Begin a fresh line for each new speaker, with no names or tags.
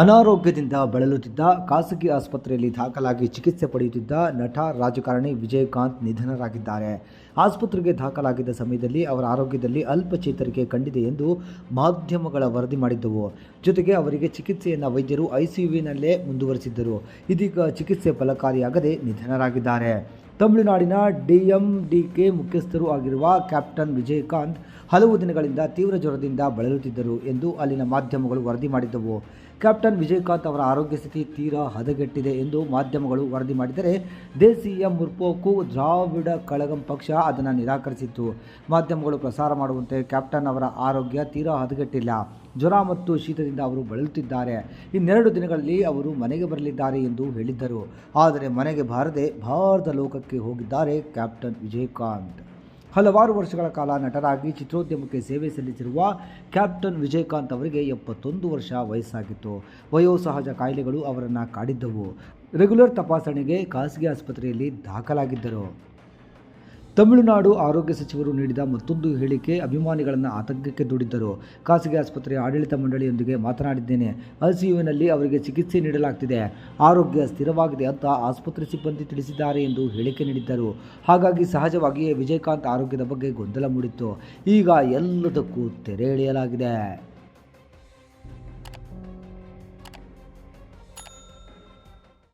ಅನಾರೋಗ್ಯದಿಂದ ಬಳಲುತ್ತಿದ್ದ ಖಾಸಗಿ ಆಸ್ಪತ್ರೆಯಲ್ಲಿ ದಾಖಲಾಗಿ ಚಿಕಿತ್ಸೆ ಪಡೆಯುತ್ತಿದ್ದ ನಟ ರಾಜಕಾರಣಿ ವಿಜಯಕಾಂತ್ ನಿಧನರಾಗಿದ್ದಾರೆ. ಆಸ್ಪತ್ರೆಗೆ ದಾಖಲಾಗಿದ್ದ ಸಮಯದಲ್ಲಿ ಅವರ ಆರೋಗ್ಯದಲ್ಲಿ ಅಲ್ಪ ಚೇತರಿಕೆ ಕಂಡಿದೆ ಎಂದು ಮಾಧ್ಯಮಗಳ ವರದಿ ಮಾಡಿದ್ದವು. ಜೊತೆಗೆ ಅವರಿಗೆ ಚಿಕಿತ್ಸೆಯನ್ನು ವೈದ್ಯರು ಐಸಿಯುವಿನಲ್ಲೇ ಮುಂದುವರೆಸಿದ್ದರು. ಇದೀಗ ಚಿಕಿತ್ಸೆ ಫಲಕಾರಿಯಾಗದೆ ನಿಧನರಾಗಿದ್ದಾರೆ. ತಮಿಳುನಾಡಿನ ಡಿಎಂಡಿಕೆ ಮುಖ್ಯಸ್ಥರು ಆಗಿರುವ ಕ್ಯಾಪ್ಟನ್ ವಿಜಯಕಾಂತ್ ಹಲವು ದಿನಗಳಿಂದ ತೀವ್ರ ಜ್ವರದಿಂದ ಬಳಲುತ್ತಿದ್ದರು ಎಂದು ಅಲ್ಲಿನ ಮಾಧ್ಯಮಗಳು ವರದಿ ಮಾಡಿದ್ದವು. ಕ್ಯಾಪ್ಟನ್ ವಿಜಯಕಾಂತ್ ಅವರ ಆರೋಗ್ಯ ಸ್ಥಿತಿ ತೀರಾ ಹದಗೆಟ್ಟಿದೆ ಎಂದು ಮಾಧ್ಯಮಗಳು ವರದಿ ಮಾಡಿದರೆ ದೇಸಿಯ ಮುರ್ಪೋಕು ದ್ರಾವಿಡ ಕಳಗಂ ಪಕ್ಷ ಅದನ್ನು ನಿರಾಕರಿಸಿತ್ತು. ಮಾಧ್ಯಮಗಳು ಪ್ರಸಾರ ಮಾಡುವಂತೆ ಕ್ಯಾಪ್ಟನ್ ಅವರ ಆರೋಗ್ಯ ತೀರಾ ಹದಗೆಟ್ಟಿಲ್ಲ. ಜ್ವರ ಮತ್ತು ಶೀತದಿಂದ ಅವರು ಬಳಲುತ್ತಿದ್ದಾರೆ. ಇನ್ನೆರಡು ದಿನಗಳಲ್ಲಿ ಅವರು ಮನೆಗೆ ಬರಲಿದ್ದಾರೆ ಎಂದು ಹೇಳಿದ್ದರು. ಆದರೆ ಮನೆಗೆ ಬಾರದೆ ಭಾರತ ಲೋಕಕ್ಕೆ ಹೋಗಿದ್ದಾರೆ ಕ್ಯಾಪ್ಟನ್ ವಿಜಯಕಾಂತ್. ಹಲವಾರು ವರ್ಷಗಳ ಕಾಲ ನಟರಾಗಿ ಚಿತ್ರೋದ್ಯಮಕ್ಕೆ ಸೇವೆ ಸಲ್ಲಿಸಿರುವ ಕ್ಯಾಪ್ಟನ್ ವಿಜಯಕಾಂತ್ ಅವರಿಗೆ ಎಪ್ಪತ್ತೊಂದು ವರ್ಷ ವಯಸ್ಸಾಗಿತ್ತು. ವಯೋಸಹಜ ಕಾಯಿಲೆಗಳು ಅವರನ್ನು ಕಾಡಿದ್ದವು. ರೆಗ್ಯುಲರ್ ತಪಾಸಣೆಗೆ ಖಾಸಗಿ ಆಸ್ಪತ್ರೆಯಲ್ಲಿ ದಾಖಲಾಗಿದ್ದರು. ತಮಿಳುನಾಡು ಆರೋಗ್ಯ ಸಚಿವರು ನೀಡಿದ ಮತ್ತೊಂದು ಹೇಳಿಕೆ ಅಭಿಮಾನಿಗಳನ್ನು ಆತಂಕಕ್ಕೆ ದೂಡಿದ್ದರು. ಖಾಸಗಿ ಆಸ್ಪತ್ರೆಯ ಆಡಳಿತ ಮಂಡಳಿಯೊಂದಿಗೆ ಮಾತನಾಡಿದ್ದೇನೆ. ಐಸಿಯುವಿನಲ್ಲಿ ಅವರಿಗೆ ಚಿಕಿತ್ಸೆ ನೀಡಲಾಗ್ತಿದೆ. ಆರೋಗ್ಯ ಸ್ಥಿರವಾಗಿದೆ ಅಂತ ಆಸ್ಪತ್ರೆ ಸಿಬ್ಬಂದಿ ತಿಳಿಸಿದ್ದಾರೆ ಎಂದು ಹೇಳಿಕೆ ನೀಡಿದ್ದರು. ಹಾಗಾಗಿ ಸಹಜವಾಗಿಯೇ ವಿಜಯಕಾಂತ್ ಆರೋಗ್ಯದ ಬಗ್ಗೆ ಗೊಂದಲ ಮೂಡಿತ್ತು. ಈಗ ಎಲ್ಲದಕ್ಕೂ ತೆರೆ ಎಳೆಯಲಾಗಿದೆ.